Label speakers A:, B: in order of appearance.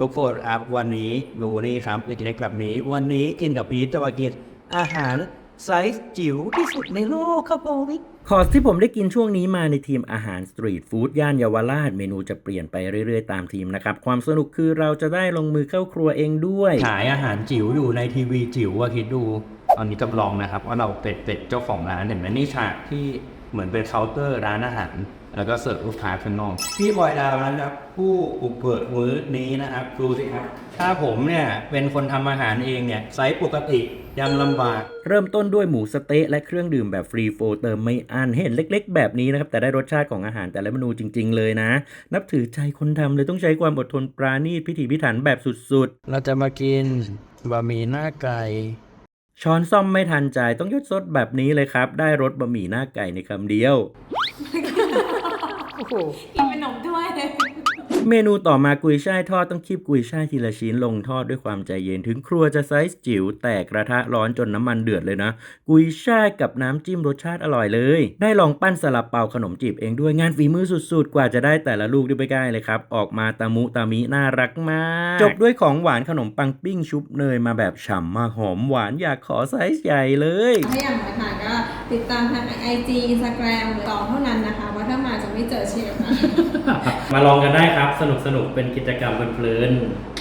A: ทุกคนครับวันนี้ดูนี่ครับเล็กๆแบบนี้ วันนี้กินกับพีทจะมากินอาหารไซส์จิ๋วที่สุดในโลกครับผม
B: คอร์สที่ผมได้กินช่วงนี้มาในทีมอาหารสตรีทฟู้ดย่านเยาวราชเมนูจะเปลี่ยนไปเรื่อยๆตามทีมนะครับ ความสนุกคือเราจะได้ลงมือเข้าครัวเองด้วย
A: ขายอาหารจิ๋วอยู่ในทีวีจิ๋วอะคิดดูตอนนี้จำลองนะครับว่าเราเป็ดเป็ดเจ้าของร้านเห็นไหมนี่ฉากที่เหมือนเป็นเคาน์เตอร์ร้านอาหาร แล้วก็เสิร์ฟลูกค้าข้างนอก พี่บอยดาวนะครับ ผู้อุกเปิดมื้อนี้นะครับดูสิครับ ถ้าผมเนี่ยเป็นคนทำอาหารเองเนี่ยไซส์ปกติยังลำบาก
B: เริ่มต้นด้วยหมูสะเต๊ะและเครื่องดื่มแบบฟรีโฟเติมไม่อั้นเห็นเล็ก ๆ แบบนี้นะครับ แต่ได้รสชาติของอาหารแต่ละเมนูจริง ๆ เลยนะ นับถือใจคนทำเลยต้องใช้ความอดทนปราณีตพิถีพิถันแบบสุด
A: เราจะมากินบะหมี่หน้าไก่
B: ๆ ช้อนซ่อมไม่ทันใจต้องยดซดแบบนี้เลยครับ ได้รสบะหมี่หน้าไก่ในคำเดียว
C: กิน เป็นหนมถ้วยเลย
B: เมนูต่อมากุยช่ายทอดต้องคีบกุยช่ายทีละชิ้นลงทอดด้วยความใจเย็นถึงครัวจะไซส์จิ๋วแต่กระทะร้อนจนน้ำมันเดือดเลยนะ กุยช่ายกับน้ำจิ้มรสชาติอร่อยเลย ได้ลองปั้นสลับเปาขนมจีบเองด้วยงานฝีมือสุดๆ กว่าจะได้แต่ละลูกด้วยไปใกล้เลยครับ ออกมาตามุตามิน่ารักมาก จบด้วยของหวานขนมปังปิ้งชุบเนยมาแบบฉ่ำมากหอมหวานอยากขอไซส์ใหญ่เลย
C: ถ้าอยากมาทานก็ติดตามทางไอจีอินสตาแกรมต่อเท่านั้นนะคะว่าถ้ามาจะไม่เจอ เชฟนะ
B: มาลองกันได้ครับ สนุกสนุกเป็นกิจกรรมเพลินๆ